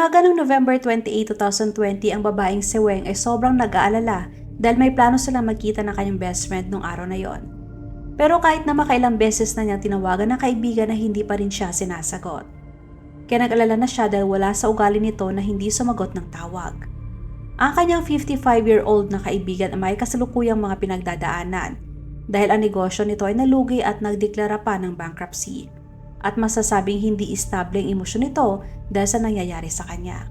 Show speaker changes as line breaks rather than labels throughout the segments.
umaga ng November 28, 2020, ang babaeng si Weng ay sobrang nag-aalala dahil may plano silang magkita ng kanyang best friend nung araw na yon. Pero kahit na makailang beses na niyang tinawagan ng kaibigan na hindi pa rin siya sinasagot. Kaya nag-alala na siya dahil wala sa ugali nito na hindi sumagot ng tawag. Ang kanyang 55-year-old na kaibigan ay may kasalukuyang mga pinagdadaanan dahil ang negosyo nito ay nalugi at nagdeklara pa ng bankruptcy at masasabing hindi estable ang emosyon nito dahil sa nangyayari sa kanya.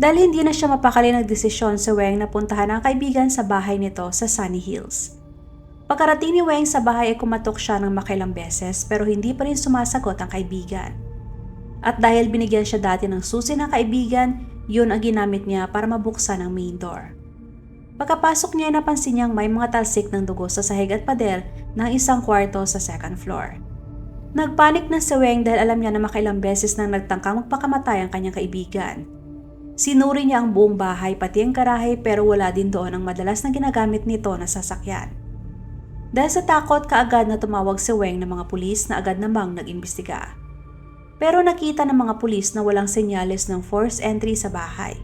Dahil hindi na siya mapakali ng desisyon sa Weng na puntahan ang kaibigan sa bahay nito sa Sunny Hills. Pagkarating ni Weng sa bahay ay kumatok siya ng makailang beses pero hindi pa rin sumasagot ang kaibigan. At dahil binigyan siya dati ng susi ng kaibigan, yun ang ginamit niya para mabuksan ang main door. Pagkapasok niya napansin niyang may mga talsik ng dugo sa sahig at pader ng isang kwarto sa second floor. Nagpanik na si Weng dahil alam niya na makailang beses nang nagtangkang magpakamatay ang kanyang kaibigan. Sinuri niya ang buong bahay pati ang karahe pero wala din doon ang madalas na ginagamit nito na sasakyan. Dahil sa takot, kaagad na tumawag si Weng ng mga pulis na agad namang nag-imbestiga. Pero nakita ng mga pulis na walang senyales ng forced entry sa bahay.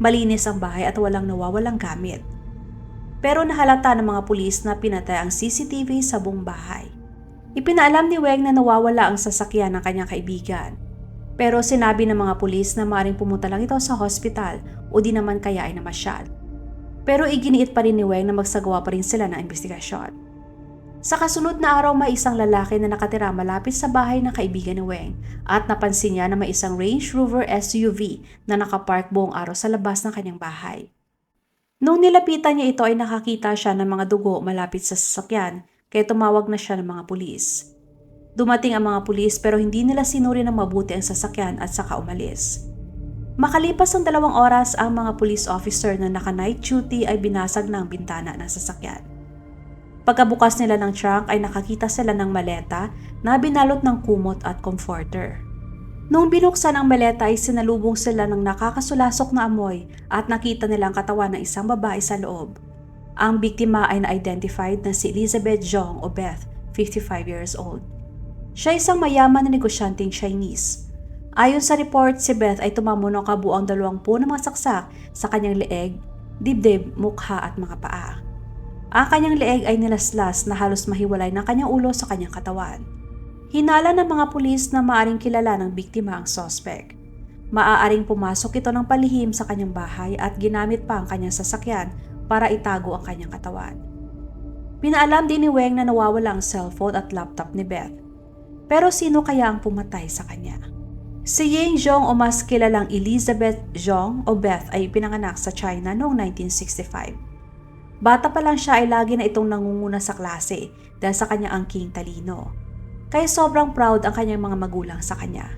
Malinis ang bahay at walang nawawalang gamit. Pero nahalata ng mga pulis na pinatay ang CCTV sa buong bahay. Ipinaalam ni Weng na nawawala ang sasakyan ng kanyang kaibigan. Pero sinabi ng mga pulis na maaaring pumunta lang ito sa hospital o di naman kaya ay namasyal. Pero iginiit pa rin ni Weng na magsagawa pa rin sila ng investigasyon. Sa kasunod na araw may isang lalaki na nakatira malapit sa bahay ng kaibigan ni Weng at napansin niya na may isang Range Rover SUV na nakapark buong araw sa labas ng kanyang bahay. Nung nilapitan niya ito ay nakakita siya ng mga dugo malapit sa sasakyan kaya tumawag na siya ng mga pulis. Dumating ang mga pulis pero hindi nila sinuri ng mabuti ang sasakyan at saka umalis. Makalipas ang dalawang oras ang mga police officer na naka-night duty ay binasag ng bintana ng sasakyan. Pagkabukas nila ng trunk ay nakakita sila ng maleta na binalot ng kumot at comforter. Nung binuksan ang maleta ay sinalubong sila ng nakakasulasok na amoy at nakita nilang katawan ng isang babae sa loob. Ang biktima ay na-identified na si Elizabeth Jong o Beth, 55 years old. Siya isang mayaman na negosyanteng Chinese. Ayon sa report, si Beth ay tumamo ng kabuang dalawampu ng mga saksak sa kanyang leeg, dibdib, mukha at mga paa. Ang kanyang leeg ay nilaslas na halos mahiwalay ng kanyang ulo sa kanyang katawan. Hinala ng mga pulis na maaring kilala ng biktima ang sospek. Maaaring pumasok ito ng palihim sa kanyang bahay at ginamit pa ang kanyang sasakyan para itago ang kanyang katawan. Pinaalam din ni Weng na nawawala ang cellphone at laptop ni Beth. Pero sino kaya ang pumatay sa kanya? Si Ying Zhong o mas kilalang Elizabeth Zhong o Beth ay pinanganak sa China noong 1965. Bata pa lang siya ay lagi na itong nangunguna sa klase dahil sa kanyang angking talino. Kaya sobrang proud ang kanyang mga magulang sa kanya.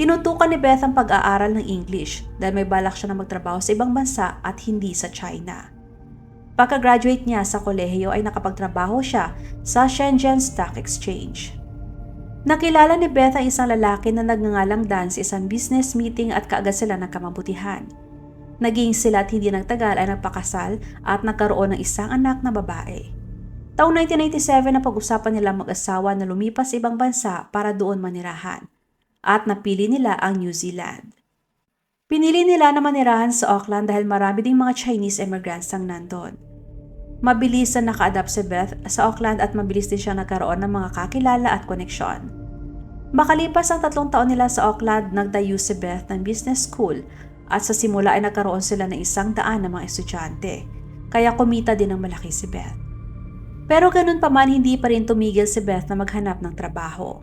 Tinutukan ni Beth ang pag-aaral ng English dahil may balak siya na magtrabaho sa ibang bansa at hindi sa China. Pagka-graduate niya sa kolehiyo ay nakapagtrabaho siya sa Shenzhen Stock Exchange. Nakilala ni Beth ang isang lalaki na nagngangalang Dan sa isang business meeting at kaagad sila nagkamabutihan. Naging sila at hindi nagtagal ay nagpakasal at nagkaroon ng isang anak na babae. Taong 1997 na pag-usapan nila mag-asawa na lumipas ibang bansa para doon manirahan at napili nila ang New Zealand. Pinili nila na manirahan sa Auckland dahil marami ding mga Chinese immigrants ang nandun. Mabilis na naka-adapt si Beth sa Auckland at mabilis din siya nagkaroon ng mga kakilala at koneksyon. Makalipas ang tatlong taon nila sa Auckland, nagdayo si Beth ng business school at sa simula ay nagkaroon sila ng isang daan ng mga estudyante, kaya kumita din ng malaki si Beth. Pero ganun pa man hindi pa rin tumigil si Beth na maghanap ng trabaho.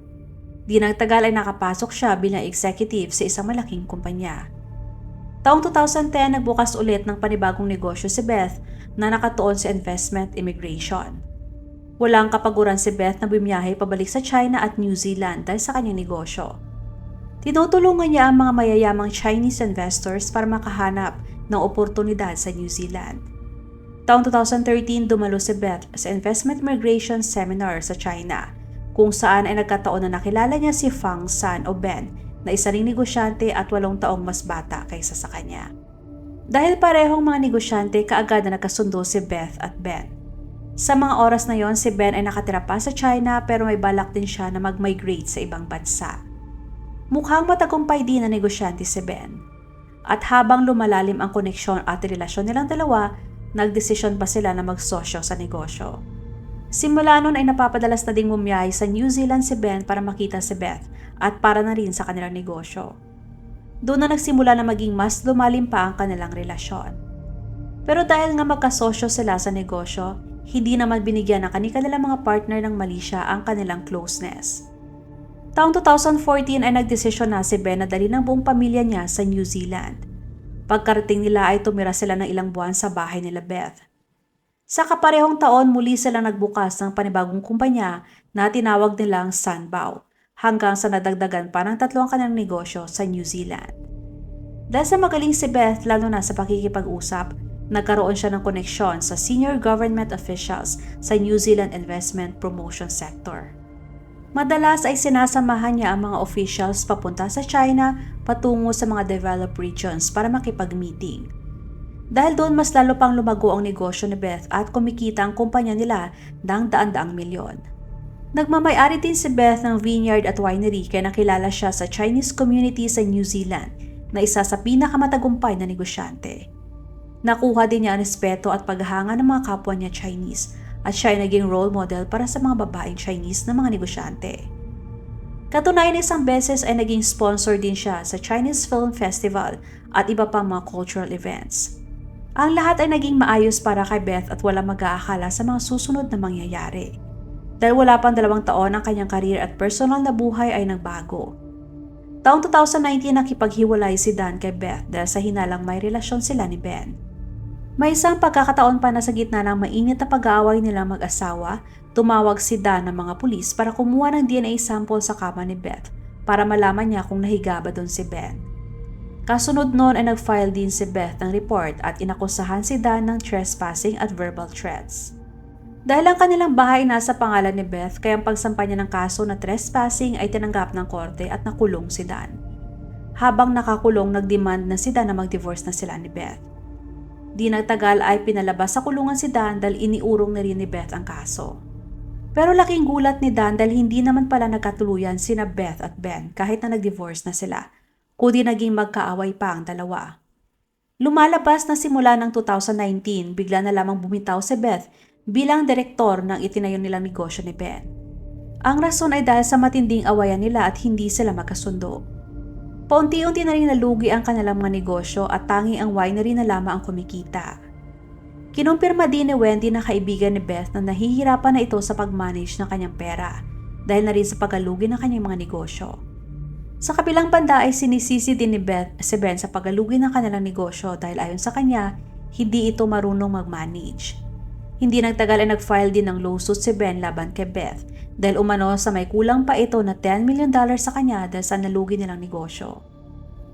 Di nagtagal ay nakapasok siya bilang executive sa isang malaking kumpanya. Taong 2010, nagbukas ulit ng panibagong negosyo si Beth na nakatuon sa investment immigration. Walang kapaguran si Beth na bumiyahe pabalik sa China at New Zealand dahil sa kanyang negosyo. Tinutulungan niya ang mga mayayamang Chinese investors para makahanap ng oportunidad sa New Zealand. Taong 2013, dumalo si Beth sa Investment Migration Seminar sa China, kung saan ay nagkataon na nakilala niya si Fang San o Ben na isa negosyante at walong taong mas bata kaysa sa kanya. Dahil parehong mga negosyante, kaagad na nagkasundo si Beth at Ben. Sa mga oras na yon, si Ben ay nakatira pa sa China pero may balak din siya na mag-migrate sa ibang bansa. Mukhang matagumpay din na negosyante si Ben. At habang lumalalim ang koneksyon at relasyon nilang dalawa, nagdesisyon pa sila na magsosyo sa negosyo. Simula noon ay napapadalas na ding bumiyahe sa New Zealand si Ben para makita si Beth at para na rin sa kanilang negosyo. Doon na nagsimula na maging mas lumalim pa ang kanilang relasyon. Pero dahil nga magkasosyo sila sa negosyo, hindi naman binigyan ng kanilang mga partner ng Malaysia ang kanilang closeness. Taong 2014 ay nagdesisyon na si Ben na dali ng buong pamilya niya sa New Zealand. Pagkarating nila ay tumira sila ng ilang buwan sa bahay nila Beth. Sa kaparehong taon muli silang nagbukas ng panibagong kumpanya na tinawag nilang Sunbow hanggang sa nadagdagan pa ng tatlong kanilang negosyo sa New Zealand. Dahil sa magaling si Beth lalo na sa pakikipag-usap, nagkaroon siya ng koneksyon sa senior government officials sa New Zealand investment promotion sector. Madalas ay sinasamahan niya ang mga officials papunta sa China patungo sa mga developed regions para makipag-meeting. Dahil doon mas lalo pang lumago ang negosyo ni Beth at kumikita ang kumpanya nila ng daan-daang milyon. Nagmamay-ari din si Beth ng vineyard at winery kaya nakilala siya sa Chinese community sa New Zealand na isa sa pinakamatagumpay na negosyante. Nakuha din niya ang respeto at paghanga ng mga kapwa niya Chinese at siya ay naging role model para sa mga babaeng Chinese na mga negosyante. Katunayan isang beses ay naging sponsor din siya sa Chinese Film Festival at iba pang mga cultural events. Ang lahat ay naging maayos para kay Beth at wala mag-aakala sa mga susunod na mangyayari. Dahil wala pang dalawang taon ang kanyang karir at personal na buhay ay nagbago. Taong 2019 nakipaghiwalay si Dan kay Beth dahil sa hinalang may relasyon sila ni Ben. May isang pagkakataon pa na sa gitna ng mainit na pag-aaway nilang mag-asawa, tumawag si Dan ng mga pulis para kumuha ng DNA sample sa kama ni Beth para malaman niya kung nahiga ba doon si Ben. Kasunod noon ay nag-file din si Beth ng report at inakusahan si Dan ng trespassing at verbal threats. Dahil ang kanilang bahay nasa pangalan ni Beth kaya ang pagsampa niya ng kaso na trespassing ay tinanggap ng korte at nakulong si Dan. Habang nakakulong, nagdemand na si Dan na mag-divorce na sila ni Beth. Di nagtagal ay pinalabas sa kulungan si Dan dahil iniurong na rin ni Beth ang kaso. Pero laking gulat ni Dan dahil hindi naman pala nagkatuluyan sina Beth at Ben kahit na nag-divorce na sila kundi naging magkaaway pa ang dalawa. Lumalabas na simula ng 2019, bigla na lamang bumitaw si Beth bilang direktor ng itinayo nilang negosyo ni Ben. Ang rason ay dahil sa matinding awayan nila at hindi sila magkasundo. Paunti-unti na rin nalugi ang kanilang mga negosyo at tangi ang winery na lamang ang kumikita. Kinumpirma din ni Wendy na kaibigan ni Beth na nahihirapan na ito sa pag-manage ng kanyang pera dahil na rin sa pagalugi ng kanyang mga negosyo. Sa kabilang banda ay sinisisi din ni Beth si Ben sa pagalugi ng kanilang negosyo dahil ayon sa kanya, hindi ito marunong mag-manage. Hindi nagtagal ay nag-file din ng lawsuit si Ben laban kay Beth dahil umano sa may kulang pa ito na 10 million dollars sa kanya dahil sa nalugi nilang negosyo.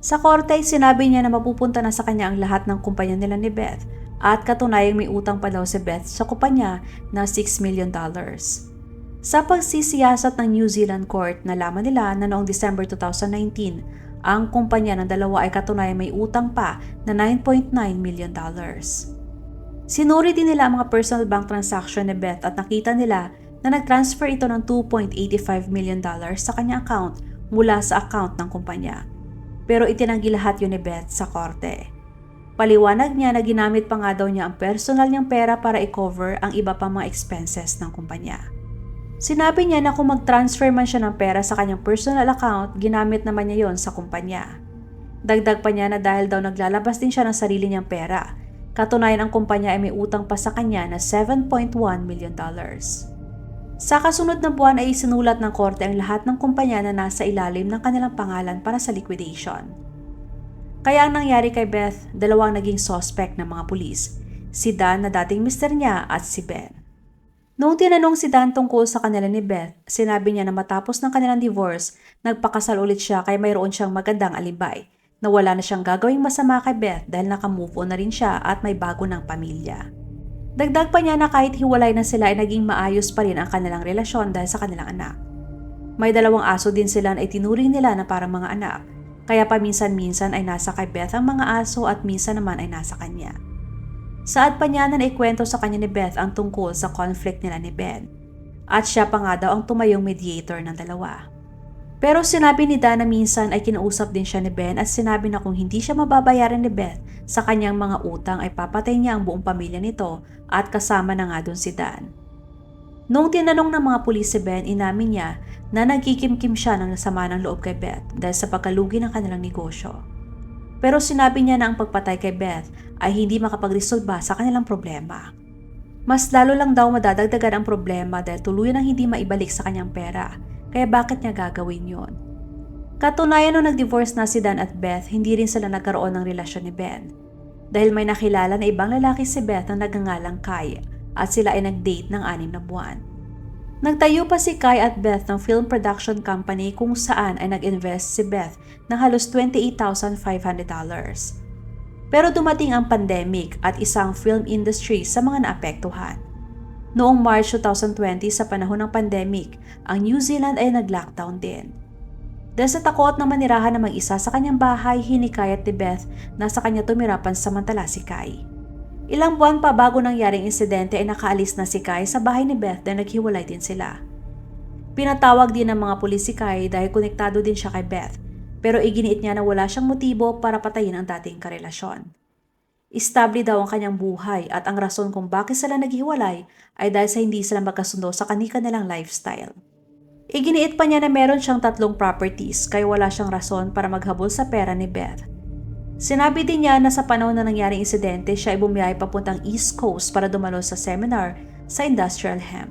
Sa korte ay sinabi niya na mapupunta na sa kanya ang lahat ng kumpanya nila ni Beth at katunayang may utang pa daw si Beth sa kumpanya na 6 million dollars. Sa pagsisiyasat ng New Zealand Court, nalaman nila na noong December 2019, ang kumpanya ng dalawa ay katunayang may utang pa na 9.9 million dollars. Sinuri din nila ang mga personal bank transaction ni Beth at nakita nila na nag-transfer ito ng 2.85 million dollars sa kanyang account mula sa account ng kumpanya. Pero itinanggi lahat yun ni Beth sa korte. Paliwanag niya na ginamit pa nga daw niya ang personal niyang pera para i-cover ang iba pang mga expenses ng kumpanya. Sinabi niya na kung mag-transfer man siya ng pera sa kanyang personal account, ginamit naman niya yon sa kumpanya. Dagdag pa niya na dahil daw naglalabas din siya ng sarili niyang pera, katunayan ang kumpanya ay may utang pa sa kanya na 7.1 million dollars. Sa kasunod na buwan ay isinulat ng korte ang lahat ng kumpanya na nasa ilalim ng kanilang pangalan para sa liquidation. Kaya ang nangyari kay Beth, dalawang naging suspect ng mga pulis, si Dan na dating mister niya at si Ben. Noong tinanong si Dan tungkol sa kanila ni Beth, sinabi niya na matapos ng kanilang divorce, nagpakasal ulit siya kaya mayroon siyang magandang alibay na wala na siyang gagawing masama kay Beth dahil nakamove on na rin siya at may bago ng pamilya. Dagdag pa niya na kahit hiwalay na sila ay naging maayos pa rin ang kanilang relasyon dahil sa kanilang anak. May dalawang aso din sila na itinuring nila na parang mga anak, kaya paminsan-minsan ay nasa kay Beth ang mga aso at minsan naman ay nasa kanya. Saad pa niya na naikwento sa kanya ni Beth ang tungkol sa conflict nila ni Ben. At siya pa nga daw ang tumayong mediator ng dalawa. Pero sinabi ni Dan na minsan ay kinausap din siya ni Ben at sinabi na kung hindi siya mababayaran ni Beth sa kanyang mga utang ay papatay niya ang buong pamilya nito at kasama na nga dun si Dan. Noong tinanong ng mga pulis si Ben, inamin niya na nagkikimkim siya ng nasama ng loob kay Beth dahil sa pagkalugi ng kanilang negosyo. Pero sinabi niya na ang pagpatay kay Beth ay hindi makapagresolba sa kanilang problema. Mas lalo lang daw madadagdagan ang problema dahil tuluyan ang hindi maibalik sa kanyang pera kaya bakit niya gagawin yon? Katunayan nung nag-divorce na si Dan at Beth, hindi rin sila nagkaroon ng relasyon ni Ben. Dahil may nakilala na ibang lalaki si Beth na nagngangalang Kai at sila ay nag-date ng anim na buwan. Nagtayo pa si Kai at Beth ng film production company kung saan ay nag-invest si Beth ng halos $28,500. Pero dumating ang pandemic at isang film industry sa mga naapektuhan. Noong March 2020 sa panahon ng pandemic, ang New Zealand ay nag-lockdown din. Dahil sa takot na manirahan na mag-isa sa kanyang bahay, hinikayat ni Beth na sa kanya tumira pansamantala si Kai. Ilang buwan pa bago nangyaring insidente ay nakaalis na si Kai sa bahay ni Beth dahil naghiwalay din sila. Pinatawag din ng mga pulis si Kai dahil konektado din siya kay Beth pero iginiit niya na wala siyang motibo para patayin ang dating karelasyon. Istabli daw ang kanyang buhay at ang rason kung bakit sila naghiwalay ay dahil sa hindi sila magkasundo sa kanika nilang lifestyle. Iginiit pa niya na meron siyang tatlong properties kaya wala siyang rason para maghabol sa pera ni Beth. Sinabi din niya na sa panahon na nangyaring insidente siya ay bumiyay papuntang East Coast para dumalo sa seminar sa industrial hemp.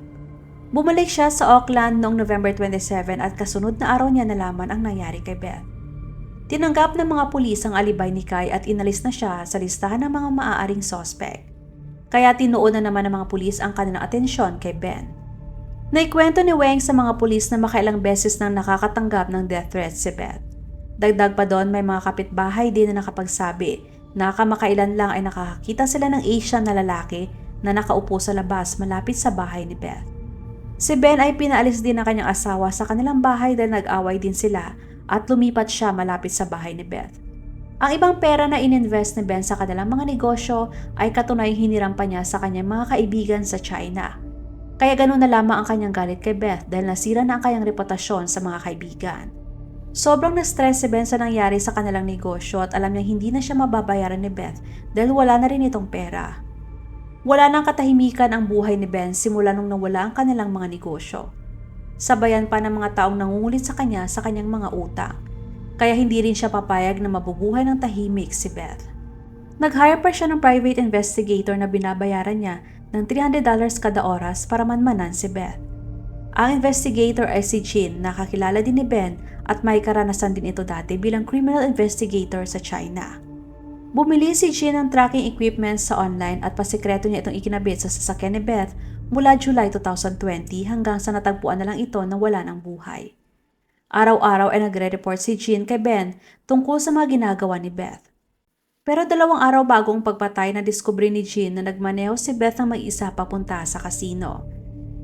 Bumalik siya sa Auckland noong November 27 at kasunod na araw niya nalaman ang nangyari kay Beth. Tinanggap ng mga pulis ang alibay ni Kai at inalis na siya sa listahan ng mga maaaring sospek. Kaya tinuon na naman ng mga pulis ang kanilang atensyon kay Ben. Naikwento ni Weng sa mga pulis na makailang beses nang nakakatanggap ng death threats si Beth. Dagdag pa doon may mga kapitbahay din na nakapagsabi na kamakailan lang ay nakakita sila ng Asian na lalaki na nakaupo sa labas malapit sa bahay ni Beth. Si Ben ay pinaalis din ng kanyang asawa sa kanilang bahay dahil nag-away din sila at lumipat siya malapit sa bahay ni Beth. Ang ibang pera na ininvest ni Ben sa kanilang mga negosyo ay katunayang hiniram pa niya sa kanyang mga kaibigan sa China. Kaya ganun na lamang ang kanyang galit kay Beth dahil nasira na ang kanyang reputasyon sa mga kaibigan. Sobrang na-stress si Ben sa nangyari sa kanilang negosyo at alam niya hindi na siya mababayaran ni Beth dahil wala na rin itong pera. Wala nang katahimikan ang buhay ni Ben simula nung nawala ang kanilang mga negosyo. Sabayan pa ng mga taong nangungulit sa kanya sa kanyang mga utang. Kaya hindi rin siya papayag na mabubuhay ng tahimik si Beth. Nag-hire pa siya ng private investigator na binabayaran niya ng $300 kada oras para manmanan si Beth. Ang investigator ay si Jin na kakilala din ni Ben at may karanasan din ito dati bilang criminal investigator sa China. Bumili si Jin ng tracking equipment sa online at pasikreto niya itong ikinabit sa sasakyan ni Beth mula July 2020 hanggang sa natagpuan na lang ito na wala ng buhay. Araw-araw ay nagre-report si Jean kay Ben tungkol sa mga ginagawa ni Beth. Pero dalawang araw bago ang pagpatay na diskubre ni Jean na nagmaneho si Beth ng mag-isa papunta sa kasino.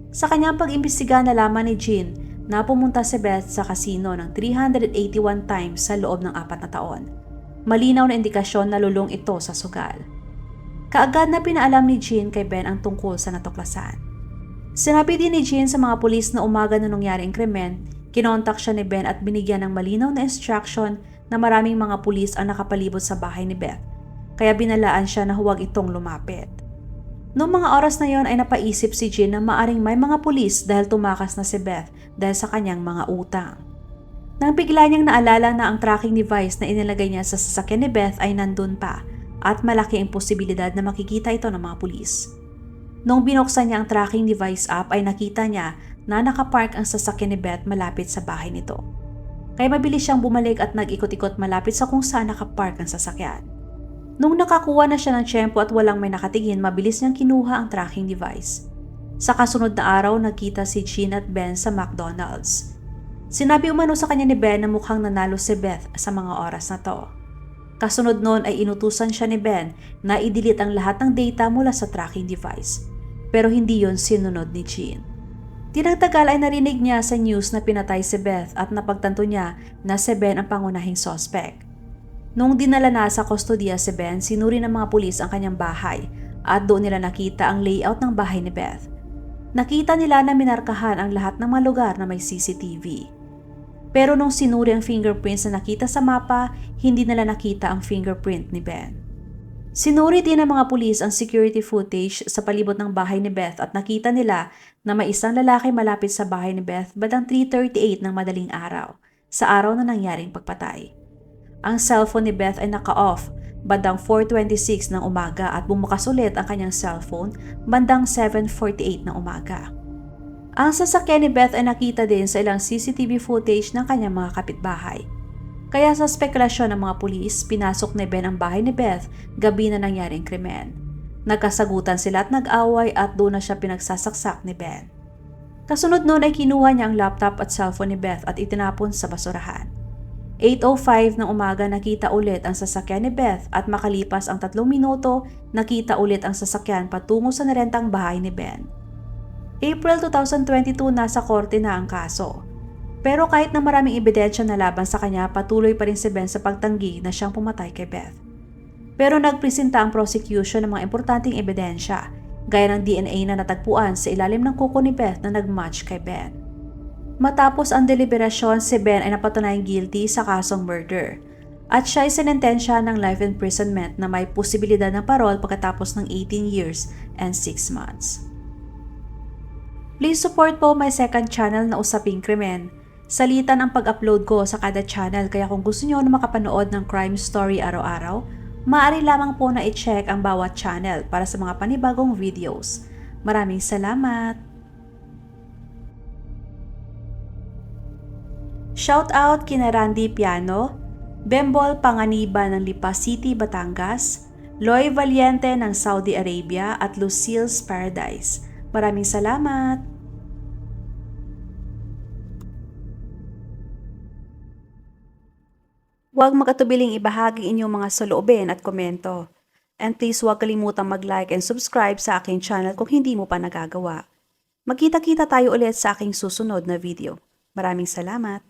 Sa kanyang pag-imbestiga nalaman ni Jean na pumunta si Beth sa kasino ng 381 times sa loob ng apat na taon. Malinaw na indikasyon na lulong ito sa sugal. Kaagad na pinaalam ni Jean kay Ben ang tungkol sa natuklasan. Sinabi din ni Jean sa mga pulis na umaga na nangyari ang krimen, kinontak siya ni Ben at binigyan ng malinaw na instruction na maraming mga pulis ang nakapalibot sa bahay ni Beth, kaya binalaan siya na huwag itong lumapit. Noong mga oras na yon ay napaisip si Jean na maaring may mga pulis dahil tumakas na si Beth dahil sa kanyang mga utang. Nang bigla niyang naalala na ang tracking device na inilagay niya sa sasakyan ni Beth ay nandun pa at malaki ang posibilidad na makikita ito ng mga pulis. Nung binuksan niya ang tracking device app ay nakita niya na nakapark ang sasakyan ni Beth malapit sa bahay nito. Kaya mabilis siyang bumalik at nag-ikot-ikot malapit sa kung saan nakapark ang sasakyan. Nung nakakuha na siya ng tiyempo at walang may nakatingin, mabilis niyang kinuha ang tracking device. Sa kasunod na araw, nakita si Jean at Ben sa McDonald's. Sinabi umano sa kanya ni Ben na mukhang nanalo si Beth sa mga oras na to. Kasunod noon ay inutusan siya ni Ben na i-delete ang lahat ng data mula sa tracking device. Pero hindi yon sinunod ni Jean. Tinagtagal ay narinig niya sa news na pinatay si Beth at napagtanto niya na si Ben ang pangunahing suspect. Nung dinala na sa kustodiya si Ben, sinuri ng mga pulis ang kanyang bahay at doon nila nakita ang layout ng bahay ni Beth. Nakita nila na minarkahan ang lahat ng mga lugar na may CCTV. Pero nung sinuri ang fingerprints na nakita sa mapa, hindi nila nakita ang fingerprint ni Ben. Sinuri din ng mga pulis ang security footage sa palibot ng bahay ni Beth at nakita nila na may isang lalaki malapit sa bahay ni Beth bandang 3.38 ng madaling araw, sa araw na nangyaring pagpatay. Ang cellphone ni Beth ay naka-off bandang 4.26 ng umaga at bumukas ulit ang kanyang cellphone bandang 7.48 ng umaga. Ang sasakyan ni Beth ay nakita din sa ilang CCTV footage ng kanyang mga kapitbahay. Kaya sa spekulasyon ng mga pulis, pinasok ni Ben ang bahay ni Beth gabi na nangyaring krimen. Nagkasagutan sila at nag-away at doon na siya pinagsasaksak ni Ben. Kasunod noon ay kinuha niya ang laptop at cellphone ni Beth at itinapon sa basurahan. 8.05 ng umaga nakita ulit ang sasakyan ni Beth at makalipas ang tatlong minuto, nakita ulit ang sasakyan patungo sa narentang bahay ni Ben. April 2022 nasa korte na ang kaso. Pero kahit na maraming ebidensya na laban sa kanya, patuloy pa rin si Ben sa pagtanggi na siyang pumatay kay Beth. Pero nagpresenta ang prosecution ng mga importanteng ebidensya, gaya ng DNA na natagpuan sa ilalim ng kuko ni Beth na nagmatch kay Ben. Matapos ang deliberasyon, si Ben ay napatunayang guilty sa kasong murder. At siya ay sinentensya ng life imprisonment na may posibilidad ng parol pagkatapos ng 18 years and 6 months. Please support po my second channel na Usaping Krimen. Salitan ang pag-upload ko sa kada channel kaya kung gusto niyo na makapanood ng crime story araw-araw, maaari lamang po na i-check ang bawat channel para sa mga panibagong videos. Maraming salamat! Shout out kina Randy Piano, Bembol Panganiba ng Lipa City, Batangas, Loy Valiente ng Saudi Arabia at Lucille's Paradise. Maraming salamat! Huwag magkatubiling ibahagi inyong mga saloobin at komento. And please huwag kalimutang mag-like and subscribe sa aking channel kung hindi mo pa nagagawa. Magkita-kita tayo ulit sa aking susunod na video. Maraming salamat!